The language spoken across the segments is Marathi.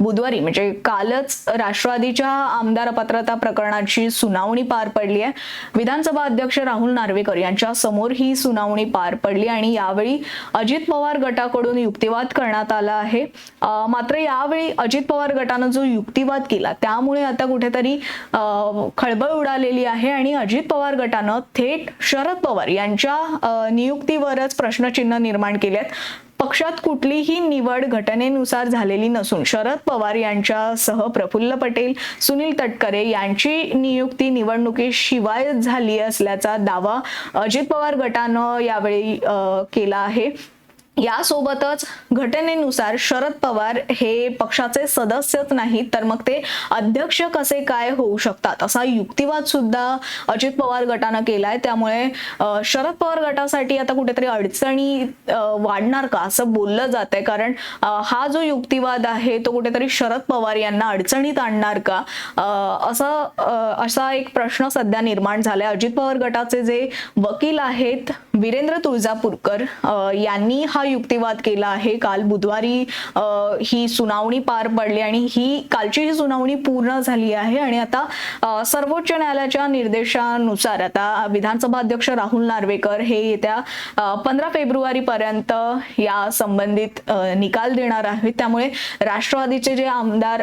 बुधवारी म्हणजे कालच राष्ट्रवादीच्या आमदार पात्रता प्रकरणाची सुनावणी पार पडली आहे. विधानसभा अध्यक्ष राहुल नार्वेकर यांच्या समोर ही सुनावणी पार पडली आणि यावेळी अजित पवार गटाकडून युक्तिवाद करण्यात आला आहे. मात्र यावेळी अजित पवार गटानं जो युक्तिवाद केला त्यामुळे आता कुठेतरी खळबळ उडालेली आहे आणि अजित पवार गटानं थेट शरद पवार यांच्या नियुक्तीवरच प्रश्नचिन्ह निर्माण केलेत. पक्षात कुठलीही निवड घटनेनुसार झालेली नसून शरद पवार यांच्यासह प्रफुल्ल पटेल सुनील तटकरे यांची नियुक्ती निवडणुकीशिवाय झाली असल्याचा दावा अजित पवार गटानं यावेळी अं, केला आहे. यासोबतच घटनेनुसार शरद पवार हे पक्षाचे सदस्यच नाहीत तर मग ते अध्यक्ष कसे काय होऊ शकतात? असा युक्तिवाद सुद्धा अजित पवार गटानं केलाय. त्यामुळे शरद पवार गटासाठी आता कुठेतरी अडचणी वाढणार का? असं बोललं जात आहे कारण हा जो युक्तिवाद आहे तो कुठेतरी शरद पवार यांना अडचणीत आणणार का? असा असं असा एक प्रश्न सध्या निर्माण झालाय. अजित पवार गटाचे जे वकील आहेत वीरेंद्र तुळजापूरकर यांनी हा युक्तिवाद केला आहे. काल बुधवारी ही सुनावणी पार पडली आणि ही कालची ही सुनावणी पूर्ण झाली आहे. आणि आता सर्वोच्च न्यायालयाच्या निर्देशानुसार आता विधानसभा अध्यक्ष राहुल नार्वेकर हे येत्या पंधरा फेब्रुवारी पर्यंत या संबंधित निकाल देणार आहेत. त्यामुळे राष्ट्रवादीचे जे आमदार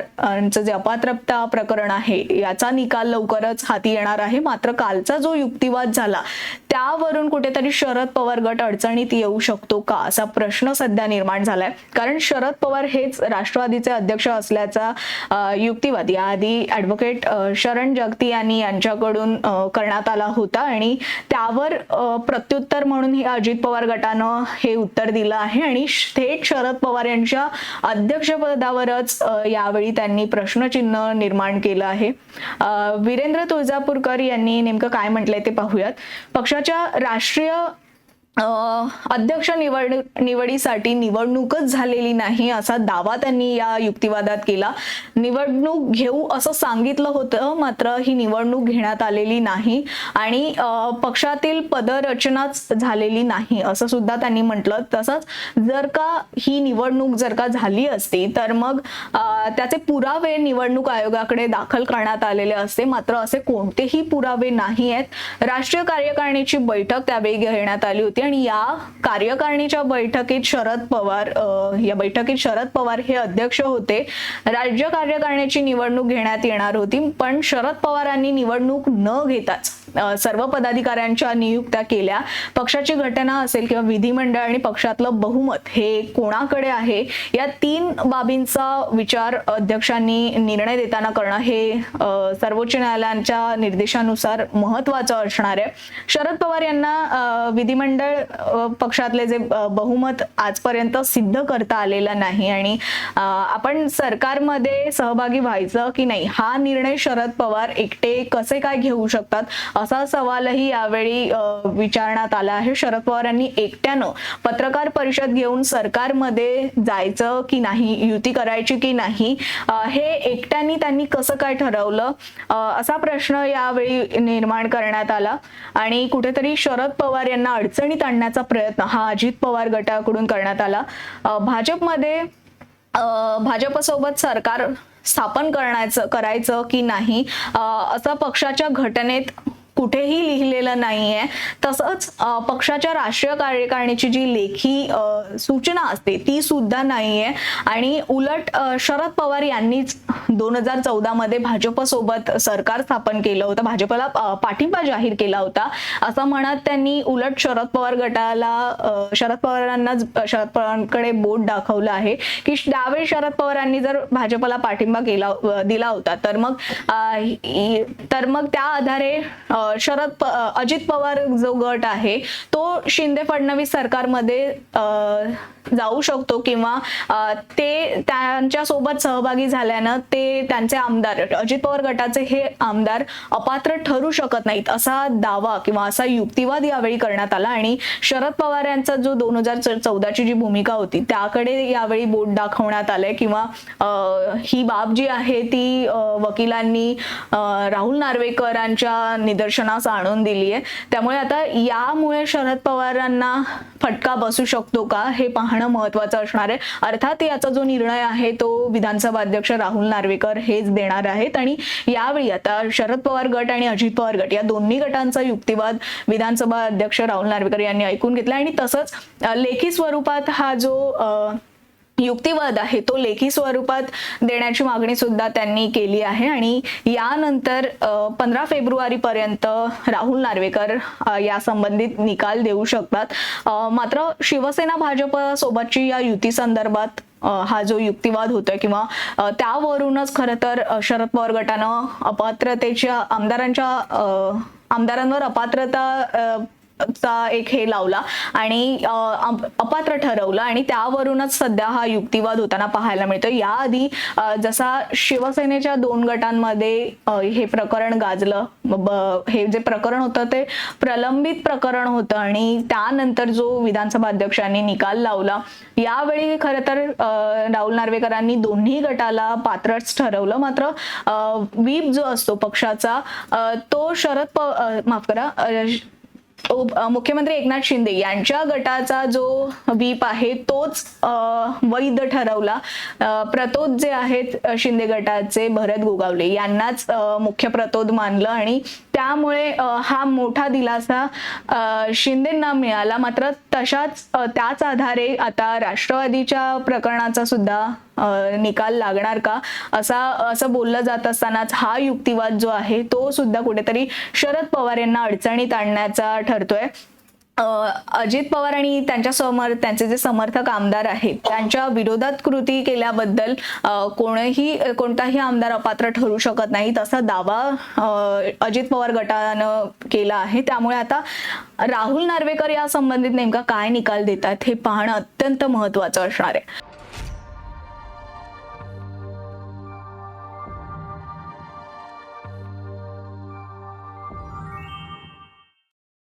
जे अपात्रता प्रकरण आहे याचा निकाल लवकरच हाती येणार आहे. मात्र कालचा जो युक्तिवाद झाला त्यावरून कुठेतरी शरद पवार गट अडचणीत येऊ शकतो का असा प्रश्न सध्या निर्माण झालाय. कारण शरद पवार हेच राष्ट्रवादीचे अध्यक्ष असल्याचा युक्तिवाद. याआधी ऍडव्होकेट शरण जगती यांनी यांच्याकडून करण्यात आला होता आणि त्यावर प्रत्युत्तर म्हणून हे अजित पवार गटानं हे उत्तर दिलं आहे आणि थेट शरद पवार यांच्या अध्यक्षपदावरच यावेळी त्यांनी प्रश्नचिन्ह निर्माण केलं आहे. वीरेंद्र तुळजापूरकर यांनी नेमकं काय म्हटलंय ते पाहूयात. पक्षाच्या राष्ट्रीय अध्यक्ष निवड निवडीसाठी निवडणूकच झालेली नाही असा दावा त्यांनी या युक्तिवादात केला. निवडणूक घेऊ असं सांगितलं होतं मात्र ही निवडणूक घेण्यात आलेली नाही आणि पक्षातील पदरचनाच झालेली नाही असं सुद्धा त्यांनी म्हटलं. तसंच जर का ही निवडणूक जर का झाली असती तर मग त्याचे पुरावे निवडणूक आयोगाकडे दाखल करण्यात आलेले असते. मात्र असे कोणतेही पुरावे नाही आहेत राष्ट्रीय कार्यकारिणीची बैठक त्यावेळी घेण्यात आली होती आणि या कार्यकारिणीच्या बैठकीत शरद पवार या बैठकीत शरद पवार हे अध्यक्ष होते. राज्य कार्यकारिणीची निवडणूक घेण्यात येणार होती पण शरद पवारांनी निवडणूक न घेताच सर्व पदाधिकाऱ्यांच्या नियुक्त्या केल्या. पक्षाची घटना असेल किंवा विधिमंडळ आणि पक्षातलं बहुमत हे कोणाकडे आहे? या तीन बाबींचा विचार अध्यक्षांनी निर्णय देताना करणं हे सर्वोच्च न्यायालयांच्या निर्देशानुसार महत्वाचं असणार आहे. शरद पवार यांना विधिमंडळ पक्षातले जे बहुमत आजपर्यंत सिद्ध करता आलेलं नाही आणि आपण सरकारमध्ये सहभागी व्हायचं की नाही हा निर्णय शरद पवार एकटे कसे काय घेऊ शकतात? असा सवालही यावेळी विचारण्यात आला आहे. शरद पवार यांनी एकट्यानं पत्रकार परिषद घेऊन सरकारमध्ये जायचं की नाही युती करायची की नाही हे एकट्याने त्यांनी कसं काय ठरवलं? असा प्रश्न यावेळी निर्माण करण्यात आला. आणि कुठेतरी शरद पवार यांना अडचणीत आणण्याचा प्रयत्न हा अजित पवार गटाकडून करण्यात आला. भाजपमध्ये भाजपसोबत सरकार स्थापन करण्याचं करायचं की नाही असं पक्षाच्या घटनेत कुठेही लिहिलेलं नाहीये. तसंच पक्षाच्या राष्ट्रीय कार्यकारिणीची जी लेखी सूचना असते ती सुद्धा नाहीये. आणि उलट शरद पवार यांनीच दोन हजार चौदा मध्ये भाजपसोबत सरकार स्थापन केलं होतं. भाजपला पाठिंबा जाहीर केला होता. असं म्हणत त्यांनी उलट शरद पवार गटाला शरद पवारांना शरद पवारांकडे बोट दाखवलं आहे की त्यावेळी शरद पवारांनी जर भाजपला पाठिंबा केला दिला होता तर मग तर मग त्या आधारे शरद प- अजित पवार जो गट आहे तो शिंदे फडणवीस सरकारमध्ये जाऊ शकतो किंवा ते त्यांच्यासोबत सहभागी झाल्यानं ते त्यांचे आमदार अजित पवार गटाचे हे आमदार अपात्र ठरू शकत नाहीत असा दावा किंवा असा युक्तिवाद यावेळी करण्यात आला. आणि शरद पवार यांचा जो दोन हजार चौदाची जी भूमिका होती त्याकडे यावेळी बोट दाखवण्यात आलंय किंवा ही बाब जी आहे ती वकिलांनी राहुल नार्वेकरांच्या निदर्शनास आणून दिली आहे त्यामुळे आता यामुळे शरद पवारांना फटका बसू शकतो का हे पाहणं महत्वाचं असणार आहे. अर्थात याचा जो निर्णय आहे तो विधानसभा अध्यक्ष राहुल नार्वेकर हेच देणार आहेत. आणि यावेळी आता शरद पवार गट आणि अजित पवार गट या दोन्ही गटांचा युक्तिवाद विधानसभा अध्यक्ष राहुल नार्वेकर यांनी ऐकून घेतला आणि तसंच लेखी स्वरूपात हा जो युक्तिवाद आहे. तो लेखी स्वरूपात देण्याची मागणी सुद्धा त्यांनी केली आहे. आणि यानंतर पंधरा फेब्रुवारी पर्यंत राहुल नार्वेकर या संबंधित निकाल देऊ शकतात. मात्र शिवसेना भाजप सोबतची या युती संदर्भात हा जो युक्तिवाद होतोय किंवा त्यावरूनच खरं तर शरद पवार गटानं अपात्रतेच्या आमदारांच्या आमदारांवर अपात्रता चा एक हे लावला आणि अपात्र ठरवलं आणि त्यावरूनच सध्या हा युक्तिवाद होताना पाहायला मिळतो याआधी जसा शिवसेनेच्या दोन गटांमध्ये हे प्रकरण गाजलं हे जे प्रकरण होतं ते प्रलंबित प्रकरण होतं आणि त्यानंतर जो विधानसभा अध्यक्षांनी निकाल लावला यावेळी खरं तर राहुल नार्वेकरांनी दोन्ही गटाला पात्रच ठरवलं. मात्र वीप जो असतो पक्षाचा तो शरद प माफ करा मुख्यमंत्री एकनाथ शिंदे यांच्या गटाचा जो व्हीप आहे तोच वैध ठरवला. प्रतोद जे आहेत शिंदे गटाचे भरत गोगावले यांनाच मुख्य प्रतोद मानलं आणि त्यामुळे हा मोठा दिलासा शिंदेंना मिळाला. मात्र तशाच त्याच आधारे आता राष्ट्रवादीच्या प्रकरणाचा सुद्धा निकाल लागणार का? असा असं बोललं जात असतानाच हा युक्तिवाद जो आहे तो सुद्धा कुठेतरी शरद पवार यांना अडचणीत आणण्याचा ठरतोय. अजित पवार आणि त्यांच्या समर त्यांचे जे समर्थक आमदार आहेत त्यांच्या विरोधात कृती केल्याबद्दल कोणही कोणताही आमदार अपात्र ठरू शकत नाही तसा दावा अजित पवार गटानं केला आहे. त्यामुळे आता राहुल नार्वेकर या संबंधित नेमका काय निकाल देतात हे पाहणं अत्यंत महत्वाचं असणार आहे.